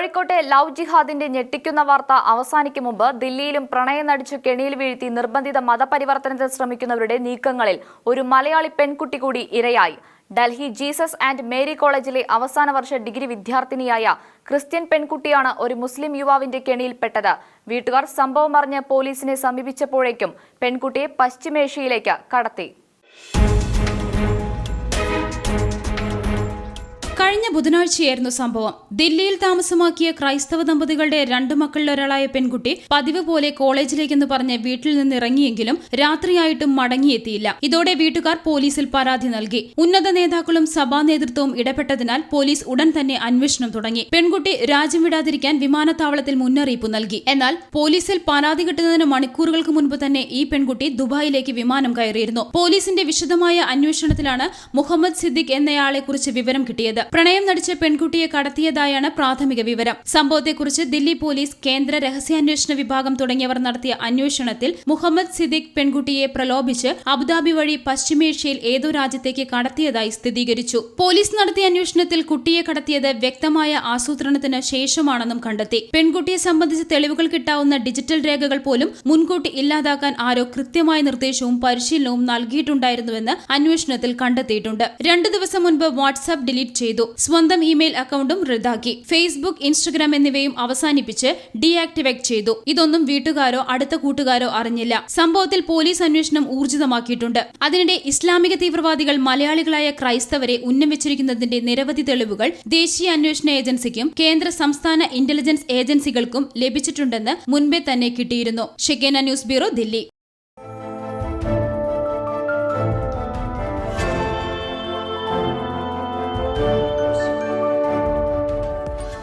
കോഴിക്കോട്ടെ ലവ് ജിഹാദിന്റെ ഞെട്ടിക്കുന്ന വാർത്ത അവസാനിക്കും മുമ്പ് ദില്ലിയിലും പ്രണയം നടിച്ചു കെണിയിൽ വീഴ്ത്തി നിർബന്ധിത മതപരിവർത്തനത്തിന് ശ്രമിക്കുന്നവരുടെ നീക്കങ്ങളിൽ ഒരു മലയാളി പെൺകുട്ടി കൂടി ഇരയായി. ഡൽഹി ജീസസ് ആൻഡ് മേരി കോളേജിലെ അവസാന വർഷ ഡിഗ്രി വിദ്യാർത്ഥിനിയായ ക്രിസ്ത്യൻ പെൺകുട്ടിയാണ് ഒരു മുസ്ലിം യുവാവിന്റെ കെണിയിൽപ്പെട്ടത്. വീട്ടുകാർ സംഭവം അറിഞ്ഞ് പോലീസിനെ സമീപിച്ചപ്പോഴേക്കും പെൺകുട്ടിയെ പശ്ചിമേഷ്യയിലേക്ക് കടത്തി. ബുധനാഴ്ചയായിരുന്നു സംഭവം. ദില്ലിയിൽ താമസമാക്കിയ ക്രൈസ്തവ ദമ്പതികളുടെ രണ്ടു മക്കളിലൊരാളായ പെൺകുട്ടി പതിവ് പോലെ കോളേജിലേക്കെന്ന് പറഞ്ഞ് വീട്ടിൽ നിന്ന് ഇറങ്ങിയെങ്കിലും രാത്രിയായിട്ടും മടങ്ങിയെത്തിയില്ല. ഇതോടെ വീട്ടുകാർ പോലീസിൽ പരാതി നൽകി. ഉന്നത നേതാക്കളും സഭാ നേതൃത്വവും ഇടപെട്ടതിനാൽ പോലീസ് ഉടൻ തന്നെ അന്വേഷണം തുടങ്ങി. പെൺകുട്ടി രാജ്യം വിടാതിരിക്കാൻ വിമാനത്താവളത്തിൽ മുന്നറിയിപ്പ് നൽകി. എന്നാൽ പോലീസിൽ പരാതി കിട്ടുന്നതിന് മണിക്കൂറുകൾക്ക് മുൻപ് തന്നെ ഈ പെൺകുട്ടി ദുബായിലേക്ക് വിമാനം കയറിയിരുന്നു. പോലീസിന്റെ വിശദമായ അന്വേഷണത്തിലാണ് മുഹമ്മദ് സിദ്ദിഖ് എന്നയാളെ കുറിച്ച് വിവരം കിട്ടിയത്. പ്രണയം നടിച്ച പെൺകുട്ടിയെ കടത്തിയതായാണ് പ്രാഥമിക വിവരം. സംഭവത്തെക്കുറിച്ച് ദില്ലി പോലീസ് കേന്ദ്ര രഹസ്യാന്വേഷണ വിഭാഗം തുടങ്ങിയവർ നടത്തിയ അന്വേഷണത്തിൽ മുഹമ്മദ് സിദ്ദിഖ് പെൺകുട്ടിയെ പ്രലോഭിച്ച് അബുദാബി വഴി പശ്ചിമേഷ്യയിൽ ഏതോ രാജ്യത്തേക്ക് കടത്തിയതായി സ്ഥിരീകരിച്ചു. പോലീസ് നടത്തിയ അന്വേഷണത്തിൽ കുട്ടിയെ കടത്തിയത് വ്യക്തമായ ആസൂത്രണത്തിന് ശേഷമാണെന്നും കണ്ടെത്തി. പെൺകുട്ടിയെ സംബന്ധിച്ച് തെളിവുകൾ കിട്ടാവുന്ന ഡിജിറ്റൽ രേഖകൾ പോലും മുൻകൂട്ടി ഇല്ലാതാക്കാൻ ആരോ കൃത്യമായ നിർദ്ദേശവും പരിശീലനവും നൽകിയിട്ടുണ്ടായിരുന്നുവെന്ന് അന്വേഷണത്തിൽ കണ്ടെത്തിയിട്ടുണ്ട്. രണ്ടു ദിവസം മുൻപ് വാട്സാപ്പ് ഡിലീറ്റ് ചെയ്തു. സ്വന്തം ഇമെയിൽ അക്കൗണ്ടും റദ്ദാക്കി. ഫേസ്ബുക്ക് ഇൻസ്റ്റഗ്രാം എന്നിവയും അവസാനിപ്പിച്ച് ഡീആക്ടിവേറ്റ് ചെയ്തു. ഇതൊന്നും വീട്ടുകാരോ അടുത്ത കൂട്ടുകാരോ അറിഞ്ഞില്ല. സംഭവത്തിൽ പോലീസ് അന്വേഷണം ഊർജിതമാക്കിയിട്ടുണ്ട്. അതിനിടെ ഇസ്ലാമിക തീവ്രവാദികൾ മലയാളികളായ ക്രൈസ്തവരെ ഉന്നമിച്ചിരിക്കുന്നതിന്റെ നിരവധി തെളിവുകൾ ദേശീയ അന്വേഷണ ഏജൻസിക്കും കേന്ദ്ര സംസ്ഥാന ഇന്റലിജൻസ് ഏജൻസികൾക്കും ലഭിച്ചിട്ടുണ്ടെന്ന് മുൻപേ തന്നെ കിട്ടിയിരുന്നു. Shekinah news bureau Delhi.